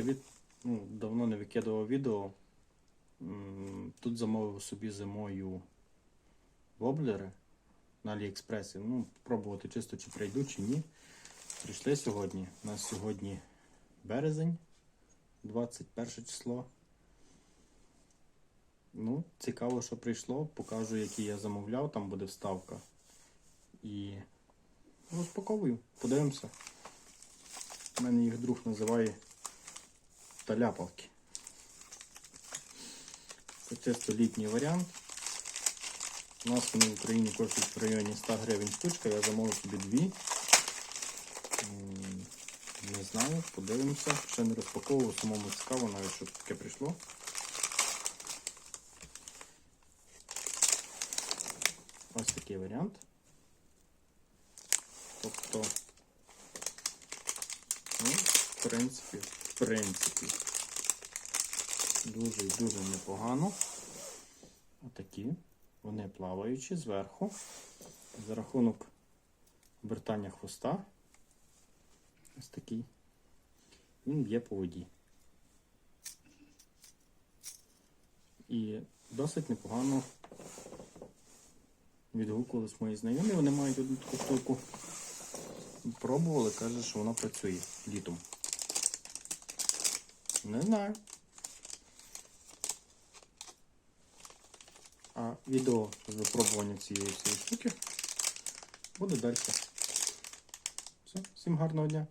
привіт. Ну, давно не викидував відео. Тут замовив собі зимою воблери на Аліекспресі. Ну, пробувати чисто чи прийду, чи ні. Прийшли сьогодні. У нас сьогодні березень, 21 число. Ну, цікаво, що прийшло. Покажу, які я замовляв, там буде вставка. І розпаковую, подивимося. У мене їх друг називає таляпалки. Це чисто літній варіант. У нас вони в Україні коштують в районі 100 гривень штучка, я замовив собі дві. Не знаю, подивимося. Ще не розпаковував, самому цікаво, навіть що таке прийшло. Ось такий варіант. Тобто, ну, в принципі, принципі, дуже і дуже непогано. Отакі. Вони плаваючі зверху. За рахунок обертання хвоста. Ось такий. Він б'є по воді. І досить непогано відгукувались мої знайомі. Вони мають одну таку штуку. Пробували, каже, що вона працює літом. Не знаю. А відео з випробування цієї всієї штуки буде далі. Все, всім гарного дня!